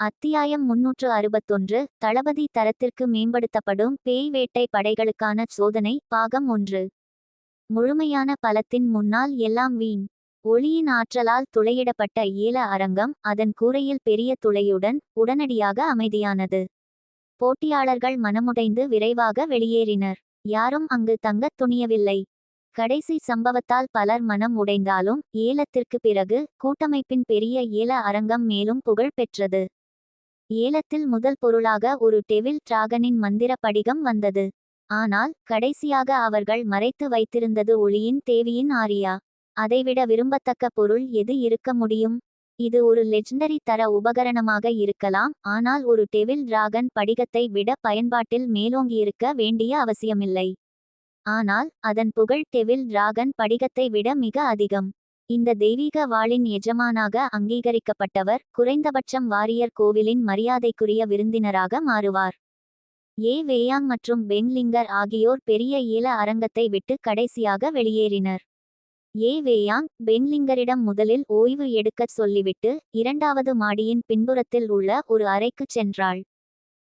அத்தியாயம் முன்னூற்று அறுபத்தொன்று தளபதி தரத்திற்கு மேம்படுத்தப்படும் பேய் வேட்டை படைகளுக்கான சோதனை பாகம் ஒன்று. முழுமையான பலத்தின் முன்னால் எல்லாம் வீண். ஒளியின் ஆற்றலால் துளையிடப்பட்ட ஈல அரங்கம் அதன் கூரையில் பெரிய துளையுடன் உடனடியாக அமைதியானது. போட்டியாளர்கள் மனமுடைந்து விரைவாக வெளியேறினர். யாரும் அங்கு தங்கத் துணியவில்லை. கடைசி சம்பவத்தால் பலர் மனம் உடைந்தாலும் ஏலத்திற்கு பிறகு கூட்டமைப்பின் பெரிய ஏல அரங்கம் மேலும் புகழ் பெற்றது. ஏலத்தில் முதல் பொருளாக ஒரு டெவில் டிராகனின் மந்திர படிகம் வந்தது. ஆனால் கடைசியாக அவர்கள் மறைத்து வைத்திருந்தது ஒளியின் தேவியின் ஆரியா. அதைவிட விரும்பத்தக்க பொருள் எது இருக்க முடியும்? இது ஒரு லெஜண்டரி தர உபகரணமாக இருக்கலாம் ஆனால் ஒரு டெவில் டிராகன் படிகத்தை விட பயன்பாட்டில் மேலோங்கியிருக்க வேண்டிய அவசியமில்லை. ஆனால் அதன் புகழ் டெவில் டிராகன் படிகத்தை விட மிக அதிகம். இந்த தெய்வீக வாளின் எஜமானாக அங்கீகரிக்கப்பட்டவர் குறைந்தபட்சம் வாரியர் கோவிலின் மரியாதைக்குரிய விருந்தினராக மாறுவார். ஏ. வேயாங் மற்றும் பெங்லிங்கர் ஆகியோர் பெரிய ஈல அரங்கத்தை விட்டு கடைசியாக வெளியேறினர். ஏ. வேயாங் பெங்லிங்கரிடம் முதலில் ஓய்வு எடுக்கச் சொல்லிவிட்டு இரண்டாவது மாடியின் பின்புறத்தில் உள்ள ஒரு அறைக்குச் சென்றாள்.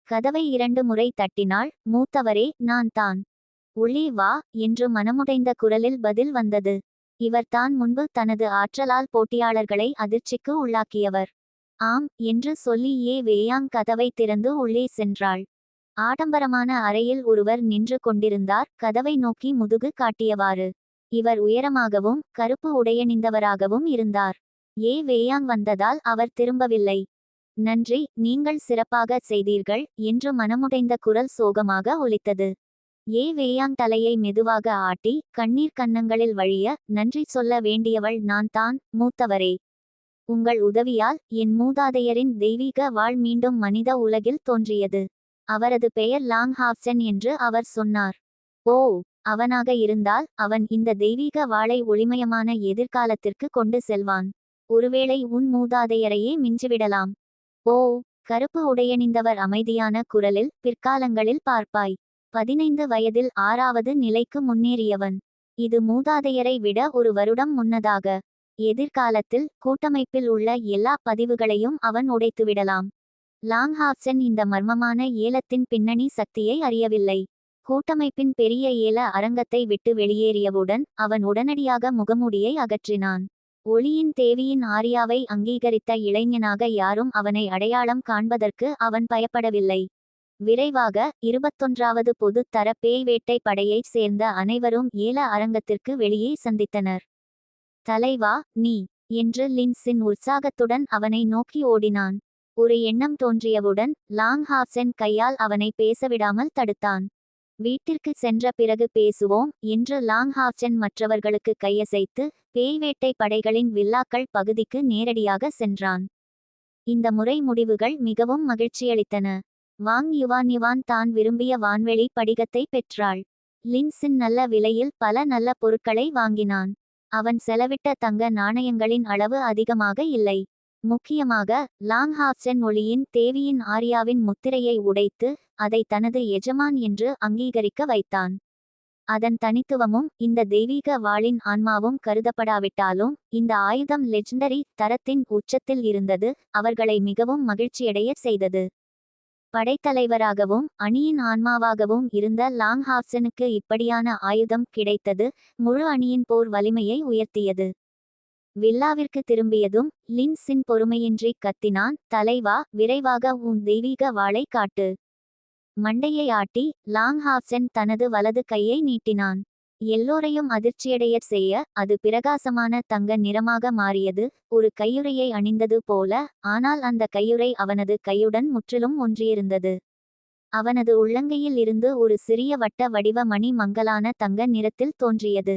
கதவை இரண்டு முறை தட்டினாள் மூத்தவரே நான் தான். உள்ளே வா என்று மனமுடைந்த குரலில் பதில் வந்தது. இவர்தான் முன்பு தனது ஆற்றலால் போட்டியாளர்களை அதிர்ச்சிக்கு உள்ளாக்கியவர். ஆம் என்று சொல்லி ஏ. வேயாங் கதவை திறந்து உள்ளே சென்றாள். ஆடம்பரமான அறையில் ஒருவர் நின்று கொண்டிருந்தார் கதவை நோக்கி முதுகு காட்டியவாறு. இவர் உயரமாகவும் கருப்பு உடையணிந்தவராகவும் இருந்தார். ஏ. வேயாங் வந்ததால் அவர் திரும்பவில்லை. நன்றி நீங்கள் சிறப்பாக செய்தீர்கள் என்று மனமுடைந்த குரல் சோகமாக ஒலித்தது. ஏ வேயாங் தலையை மெதுவாக ஆட்டி கண்ணீர் கன்னங்களில் வழிய நன்றி சொல்ல வேண்டியவள் நான் தான் மூத்தவரே. உங்கள் உதவியால் என் மூதாதையரின் தெய்வீக வாழ் மீண்டும் மனித உலகில் தோன்றியது. அவரது பெயர் லாங் ஹாப்சன் என்று அவர் சொன்னார். ஓ அவனாக இருந்தால் அவன் இந்த தெய்வீக வாளை ஒளிமயமான எதிர்காலத்திற்கு கொண்டு செல்வான். ஒருவேளை உன் மூதாதையரையே மிஞ்சிவிடலாம். ஓ கருப்பு உடையணிந்தவர் அமைதியான குரலில் பிற்காலங்களில் பார்ப்பாய். பதினைந்து வயதில் ஆறாவது நிலைக்கு முன்னேறியவன். இது மூதாதையரை விட ஒரு வருடம் முன்னதாக. எதிர்காலத்தில் கூட்டமைப்பில் உள்ள எல்லா பதிவுகளையும் அவன் உடைத்துவிடலாம். லாங்ஹாப்சன் இந்த மர்மமான ஏலத்தின் பின்னணி சக்தியை அறியவில்லை. கூட்டமைப்பின் பெரிய ஏல அரங்கத்தை விட்டு வெளியேறியவுடன் அவன் உடனடியாக முகமூடியை அகற்றினான். ஒளியின் தேவியின் ஆரியாவை அங்கீகரித்த இளைஞனாக யாரும் அவனை அடையாளம் காண்பதற்கு அவன் பயப்படவில்லை. விரைவாக இருபத்தொன்றாவது பொது தர பேய் வேட்டை படையைச் சேர்ந்த அனைவரும் ஏல அரங்கத்திற்கு வெளியே சந்தித்தனர். தலைவா நீ என்று லின்ஸின் உற்சாகத்துடன் அவனை நோக்கி ஓடினான். ஒரு எண்ணம் தோன்றியவுடன் லாங் ஹாப்சென் கையால் அவனை பேசவிடாமல் தடுத்தான். வீட்டிற்கு சென்ற பிறகு பேசுவோம் என்று லாங் ஹாப்சென் மற்றவர்களுக்கு கையசைத்து பேய்வேட்டை படைகளின் வில்லாக்கள் பகுதிக்கு நேரடியாக சென்றான். இந்த முறை முடிவுகள் மிகவும் மகிழ்ச்சியளித்தன. வாங் யுவான் யுவான் தான் விரும்பிய வான்வெளி படிகத்தை பெற்றாள். லின்சின் நல்ல விலையில் பல நல்ல பொருட்களை வாங்கினான். அவன் செலவிட்ட தங்க நாணயங்களின் அளவு அதிகமாக இல்லை. முக்கியமாக லாங் ஹாஃப்சென் ஒளியின் தேவியின் ஆரியாவின் முத்திரையை உடைத்து அதை தனது எஜமான் என்று அங்கீகரிக்க வைத்தான். அதன் தனித்துவமும் இந்த தெய்வீக வாளின் ஆன்மாவும் கருதப்படாவிட்டாலும் இந்த ஆயுதம் லெஜண்டரி தரத்தின் உச்சத்தில் இருந்தது அவர்களை மிகவும் மகிழ்ச்சியடைய செய்தது. படைத்தலைவராகவும் அணியின் ஆன்மாவாகவும் இருந்த லாங் ஹாப்சனுக்கு இப்படியான ஆயுதம் கிடைத்தது முழு அணியின் போர் வலிமையை உயர்த்தியது. வில்லாவிற்கு திரும்பியதும் லின்ஸின் பொறுமையின்றி கத்தினான் தலைவா விரைவாக உன் தெய்வீக வாளை காட்டு. மண்டையை ஆட்டி லாங் ஹாப்சன் தனது வலது கையை நீட்டினான். எல்லோரையும் அதிர்ச்சியடையச் செய்ய அது பிரகாசமான தங்க நிறமாக மாறியது. ஒரு கையுறையை அணிந்தது போல ஆனால் அந்த கையுறை அவனது கையுடன் முற்றிலும் ஒன்றியிருந்தது. அவனது உள்ளங்கையில் இருந்து ஒரு சிறிய வட்ட வடிவ மணி மங்கலான தங்க நிறத்தில் தோன்றியது.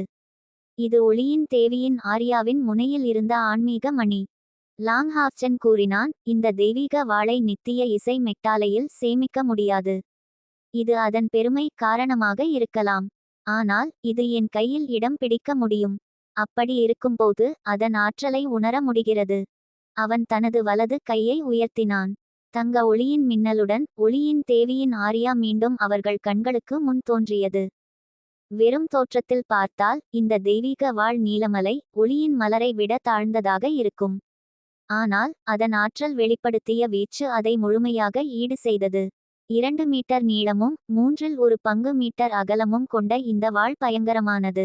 இது ஒளியின் தேவியின் ஆரியாவின் முனையில் இருந்த ஆன்மீக மணி. லாங் ஹாப்சன் கூறினான் இந்த தெய்வீக வாளை நித்திய இசை மெட்டாலையில் சேமிக்க முடியாது. இது அதன் பெருமை காரணமாக இருக்கலாம். ஆனால் இது என் கையில் இடம் பிடிக்க முடியும். அப்படி இருக்கும்போது அதன் ஆற்றலை உணர முடிகிறது. அவன் தனது வலது கையை உயர்த்தினான். தங்க ஒளியின் மின்னலுடன் ஒளியின் தேவியின் ஆரியா மீண்டும் அவர்கள் கண்களுக்கு முன் தோன்றியது. வெறும் தோற்றத்தில் பார்த்தால் இந்த தெய்வீக வாழ் நீலமலை ஒளியின் மலரை விட தாழ்ந்ததாக இருக்கும். ஆனால் அதன் ஆற்றல் வெளிப்படுத்திய வீச்சு அதை முழுமையாக ஈடு செய்தது. இரண்டு மீட்டர் நீளமும் மூன்றில் ஒரு பங்கு மீட்டர் அகலமும் கொண்ட இந்த வாள் பயங்கரமானது.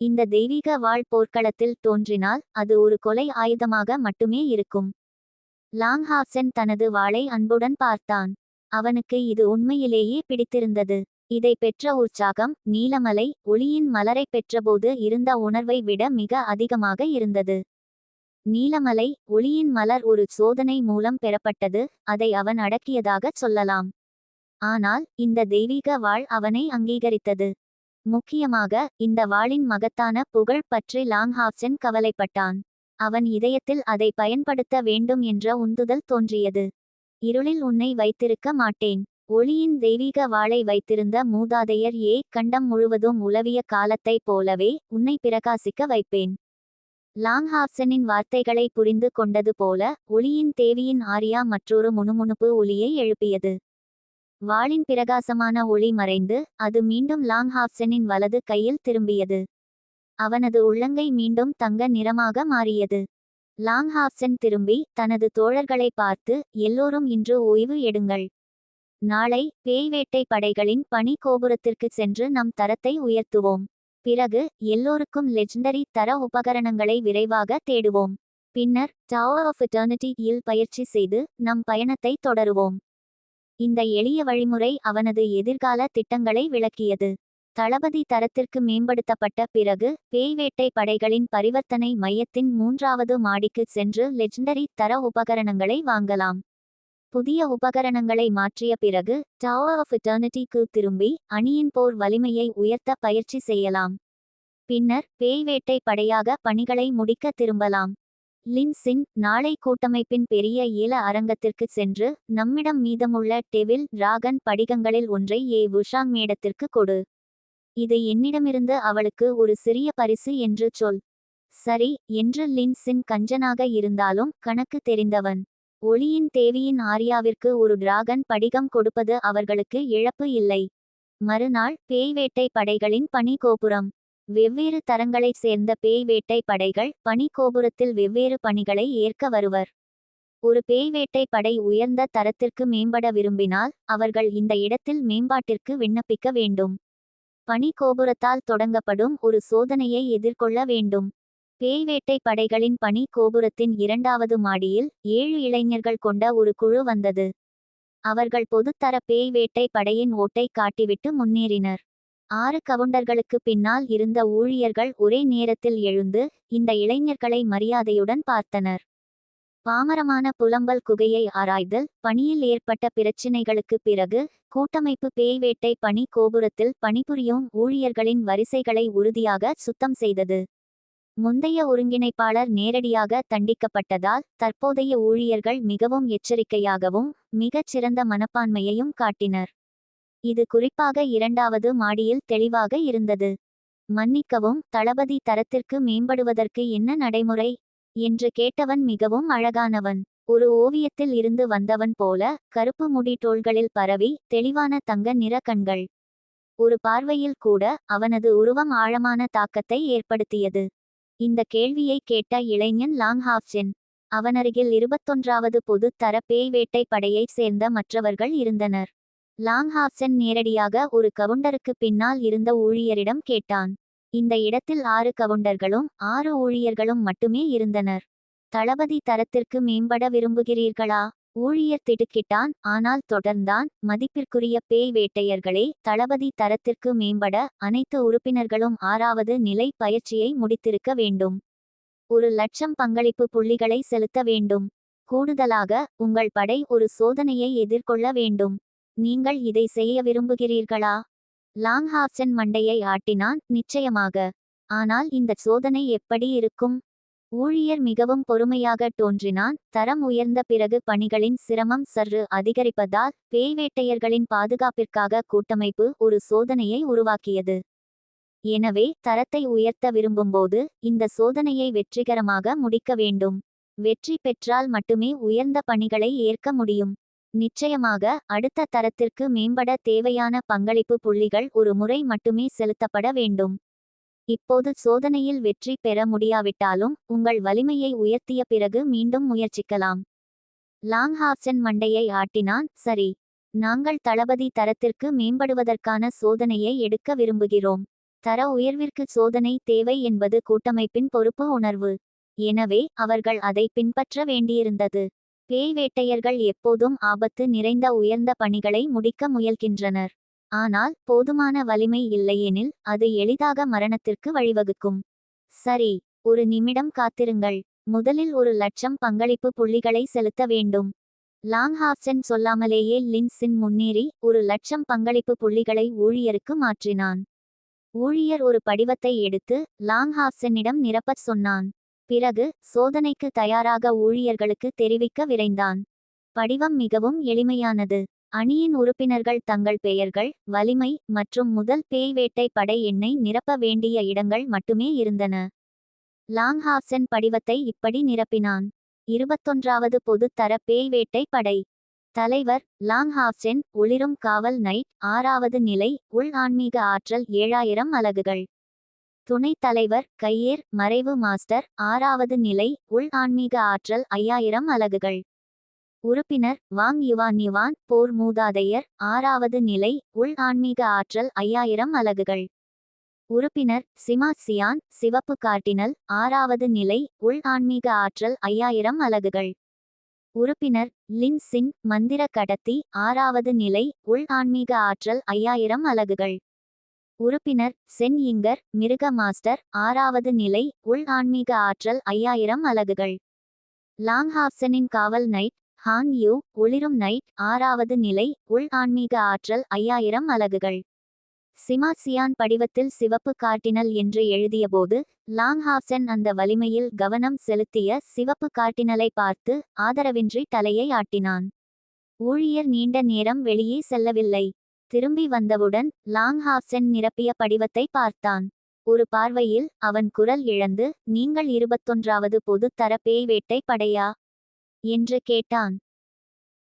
இந்த தெய்வீக வாள் போர்க்களத்தில் தோன்றினால் அது ஒரு கொலை ஆயுதமாக மட்டுமே இருக்கும். லாங்ஹாப்சன் தனது வாளை அன்புடன் பார்த்தான். அவனுக்கு இது உண்மையிலேயே பிடித்திருந்தது. இதை பெற்ற உற்சாகம் நீலமலை ஒளியின் மலரை பெற்றபோது இருந்த உணர்வை விட மிக அதிகமாக இருந்தது. நீலமலை ஒளியின் மலர் ஒரு சோதனை மூலம் பெறப்பட்டது அதை அவன் அடக்கியதாகச் சொல்லலாம். ஆனால் இந்த தெய்வீக வாழ் அவனை அங்கீகரித்தது. முக்கியமாக இந்த வாளின் மகத்தான புகழ் பற்றி லாங்ஹாப்சன் கவலைப்பட்டான். அவன் இதயத்தில் அதை பயன்படுத்த வேண்டும் என்ற உந்துதல் தோன்றியது. இருளில் உன்னை வைத்திருக்க மாட்டேன். ஒளியின் தெய்வீக வாளை வைத்திருந்த மூதாதையர் ஏ கண்டம் முழுவதும் உலவிய காலத்தைப் போலவே உன்னை பிரகாசிக்க வைப்பேன். லாங்ஹாப்சனின் வார்த்தைகளை புரிந்து கொண்டது போல ஒளியின் தேவியின் ஆரியா மற்றொரு முணுமுணுப்பு ஒளியை எழுப்பியது. வாளின் பிரகாசமான ஒளி மறைந்து அது மீண்டும் லாங்ஹாப்சனின் வலது கையில் திரும்பியது. அவனது உள்ளங்கை மீண்டும் தங்க நிறமாக மாறியது. லாங்ஹாப்சன் திரும்பி தனது தோழர்களை பார்த்து எல்லோரும் இன்று ஓய்வு எடுங்கள். நாளை பேய்வேட்டை படைகளின் பனி கோபுரத்திற்கு சென்று நம் தரத்தை உயர்த்துவோம். பிறகு எல்லோருக்கும் லெஜெண்டரி தர உபகரணங்களை விரைவாக தேடுவோம். பின்னர் டவர் ஆஃப் எட்டர்னிட்டி இல் பயிற்சி செய்து நம் பயணத்தை தொடருவோம். இந்த எளிய வழிமுறை அவனது எதிர்கால திட்டங்களை விளக்கியது. தளபதி தரத்திற்கு மேம்படுத்தப்பட்ட பிறகு பேய் வேட்டை படைகளின் பரிவர்த்தனை மையத்தின் மூன்றாவது மாடிக்கு சென்று லெஜெண்டரி தர உபகரணங்களை வாங்கலாம். புதிய உபகரணங்களை மாற்றிய பிறகு டவர் ஆஃப் இட்டர்னிட்டிக்கு திரும்பி அணியின் போர் வலிமையை உயர்த்த பயிற்சி செய்யலாம். பின்னர் பேய் வேட்டை படையாக பணிகளை முடிக்க திரும்பலாம். லின்சின் நாளை கூட்டமைப்பின் பெரிய ஈல அரங்கத்திற்கு சென்று நம்மிடம் மீதமுள்ள டெவில் ராகன் படிகங்களில் ஒன்றை ஏ உஷாங் மேடத்திற்கு கொடு. இது என்னிடமிருந்து அவளுக்கு ஒரு சிறிய பரிசு என்று சொல். சரி என்று லின்சின் கஞ்சனாக இருந்தாலும் கணக்கு தெரிந்தவன். ஒளியின் தேவியின் ஆர்யாவிற்கு ஒரு டிராகன் படிகம் கொடுப்பது அவர்களுக்கு இழப்பு இல்லை. மறுநாள் பேய் வேட்டை படைகளின் பனி கோபுரம் வெவ்வேறு தரங்களைச் சேர்ந்த பேய் வேட்டை படைகள் பனி கோபுரத்தில் வெவ்வேறு பணிகளை ஏற்க வருவர். ஒரு பேய் வேட்டை படை உயர்ந்த தரத்திற்கு மேம்பட விரும்பினால் அவர்கள் இந்த இடத்தில் மேம்பாட்டிற்கு விண்ணப்பிக்க வேண்டும். பனி கோபுரத்தால் தொடங்கப்படும் ஒரு சோதனையை எதிர்கொள்ள வேண்டும். பேய் வேட்டை படைகளின் பணி கோபுரத்தின் இரண்டாவது மாடியில் ஏழு இளைஞர்கள் கொண்ட ஒரு குழு வந்தது. அவர்கள் பொதுத்தர பேய் வேட்டை படையின் ஓட்டை காட்டிவிட்டு முன்னேறினர். ஆறு கவுண்டர்களுக்கு பின்னால் இருந்த ஊழியர்கள் ஒரே நேரத்தில் எழுந்து இந்த இளைஞர்களை மரியாதையுடன் பார்த்தனர். பாமரமான புலம்பல் குகையை ஆராய்தல் பணியில் ஏற்பட்ட பிரச்சினைகளுக்கு பிறகு கூட்டமைப்பு பேய் வேட்டை பணி கோபுரத்தில் பணிபுரியும் ஊழியர்களின் வரிசைகளை உறுதியாக சுத்தம் செய்தது. முந்தைய ஒருங்கிணைப்பாளர் நேரடியாக தண்டிக்கப்பட்டதால் தற்போதைய ஊழியர்கள் மிகவும் எச்சரிக்கையாகவும் மிகச் சிறந்த மனப்பான்மையையும் காட்டினர். இது குறிப்பாக இரண்டாவது மாடியில் தெளிவாக இருந்தது. மன்னிக்கவும் தளபதி தரத்திற்கு மேம்படுவதற்கு என்ன நடைமுறை? என்று கேட்டவன் மிகவும் அழகானவன். ஒரு ஓவியத்தில் இருந்து வந்தவன் போல கருப்பு முடி டோள்களில் பரவி தெளிவான தங்க நிற கண்கள். ஒரு பார்வையில் கூட அவனது உருவம் ஆழமான தாக்கத்தை ஏற்படுத்தியது. இந்த கேள்வியை கேட்ட இளைஞன் லாங்ஹாப்சென். அவனருகில் இருபத்தொன்றாவது பொது தர பேய் வேட்டை படையைச் சேர்ந்த மற்றவர்கள் இருந்தனர். லாங்ஹாப்சன் நேரடியாக ஒரு கவுண்டருக்கு பின்னால் இருந்த ஊழியரிடம் கேட்டான். இந்த இடத்தில் ஆறு கவுண்டர்களும் ஆறு ஊழியர்களும் மட்டுமே இருந்தனர். தளபதி தரத்திற்கு மேம்பட விரும்புகிறீர்களா? ஊழியர் திடுக்கிட்டான் ஆனால் தொடர்ந்தான். மதிப்பிற்குரிய பேய் வேட்டையர்களே தளபதி தரத்திற்கு மேம்பட அனைத்து உறுப்பினர்களும் ஆறாவது நிலை பயிற்சியை முடித்திருக்க வேண்டும். ஒரு லட்சம் பங்களிப்பு புள்ளிகளை செலுத்த வேண்டும். கூடுதலாக உங்கள் படை ஒரு சோதனையை எதிர்கொள்ள வேண்டும். நீங்கள் இதை செய்ய விரும்புகிறீர்களா? லாங்ஹாப்சன் மண்டையை ஆட்டினான் நிச்சயமாக. ஆனால் இந்த சோதனை எப்படி இருக்கும்? ஊழியர் மிகவும் பொறுமையாக தோன்றினான். தரம் உயர்ந்த பிறகு பணிகளின் சிரமம் சற்று அதிகரிப்பதால் பேய்வேட்டையர்களின் பாதுகாப்பிற்காக கூட்டமைப்பு ஒரு சோதனையை உருவாக்கியது. எனவே தரத்தை உயர்த்த விரும்பும்போது இந்த சோதனையை வெற்றிகரமாக முடிக்க வேண்டும். வெற்றி பெற்றால் மட்டுமே உயர்ந்த பணிகளை ஏற்க முடியும். நிச்சயமாக அடுத்த தரத்திற்கு மேம்பட தேவையான பங்களிப்பு புள்ளிகள் ஒரு முறை மட்டுமே செலுத்தப்பட வேண்டும். இப்போது சோதனையில் வெற்றி பெற முடியாவிட்டாலும் உங்கள் வலிமையை உயர்த்திய பிறகு மீண்டும் முயற்சிக்கலாம். லாங்ஹாப்சன் மண்டையை ஆட்டினான் சரி. நாங்கள் தளபதி தரத்திற்கு மேம்படுவதற்கான சோதனையை எடுக்க விரும்புகிறோம். தர உயர்விற்கு சோதனை தேவை என்பது கூட்டமைப்பின் பொறுப்பு உணர்வு. எனவே அவர்கள் அதை பின்பற்ற வேண்டியிருந்தது. பேய் வேட்டையர்கள் எப்போதும் ஆபத்து நிறைந்த உயர்ந்த பணிகளை முடிக்க முயல்கின்றனர். ஆனால் போதுமான வலிமை இல்லையெனில் அது எளிதாக மரணத்திற்கு வழிவகுக்கும். சரி ஒரு நிமிடம் காத்திருங்கள். முதலில் ஒரு லட்சம் பங்களிப்பு புள்ளிகளை செலுத்த வேண்டும். லாங்ஹாப்சன் சொல்லாமலேயே லின்சின் முன்னேறி ஒரு லட்சம் பங்களிப்பு புள்ளிகளை ஊழியருக்கு மாற்றினான். ஊழியர் ஒரு படிவத்தை எடுத்து லாங்ஹாப்சனிடம் நிரப்பச் சொன்னான். பிறகு சோதனைக்கு தயாராக ஊழியர்களுக்கு தெரிவிக்க விரைந்தான். படிவம் மிகவும் எளிமையானது. அணியின் உறுப்பினர்கள் தங்கள் பெயர்கள் வலிமை மற்றும் முதல் பேய் வேட்டை படை எண்ணை நிரப்ப வேண்டிய இடங்கள் மட்டுமே இருந்தன. லாங்ஹாப்சன் படிவத்தை இப்படி நிரப்பினான். இருபத்தொன்றாவது பொதுத்தர பேய் வேட்டை படை. தலைவர் லாங்ஹாப்சென் ஒளிரும் காவல் நைட் ஆறாவது நிலை உள் ஆன்மீக ஆற்றல் ஏழாயிரம் அலகுகள். துணைத் தலைவர் கையேர் மறைவு மாஸ்டர் ஆறாவது நிலை உள் ஆன்மீக ஆற்றல் ஐயாயிரம் அலகுகள். உறுப்பினர் வாங் யுவான் யுவான் போர் மூதாதையர் ஆறாவது நிலை உள் ஆன்மீக ஆற்றல் ஐயாயிரம் அலகுகள். உறுப்பினர் சிமா சியான் சிவப்பு கார்டினல் ஆறாவது நிலை உள் ஆன்மீக ஆற்றல் ஐயாயிரம் அலகுகள். உறுப்பினர் லின் சின் மந்திர கடத்தி ஆறாவது நிலை உள் ஆன்மீக ஆற்றல் ஐயாயிரம் அலகுகள். உறுப்பினர் சென் இங்கர் மிருக மாஸ்டர் ஆறாவது நிலை உள் ஆன்மீக ஆற்றல் ஐயாயிரம் அலகுகள். லாங்ஹாப்சனின் காவல் நைட் ஹான் யூ ஒளிரும் நைட் ஆறாவது நிலை உள் ஆன்மீக ஆற்றல் ஐயாயிரம் அலகுகள். சிமா சியான் படிவத்தில் சிவப்பு கார்டினல் என்று எழுதியபோது லாங்ஹாப்சன் அந்த வலிமையில் கவனம் செலுத்திய சிவப்பு கார்டினலை பார்த்து ஆதரவின்றி தலையை ஆட்டினான். ஊழியர் நீண்ட நேரம் வெளியே செல்லவில்லை. திரும்பி வந்தவுடன் லாங்ஹாப்சன் நிரப்பிய படிவத்தை பார்த்தான். ஒரு பார்வையில் அவன் குரல் இழந்து நீங்கள் இருபத்தொன்றாவது பொது தர பேய் வேட்டை படையா? என்று கேட்டான்.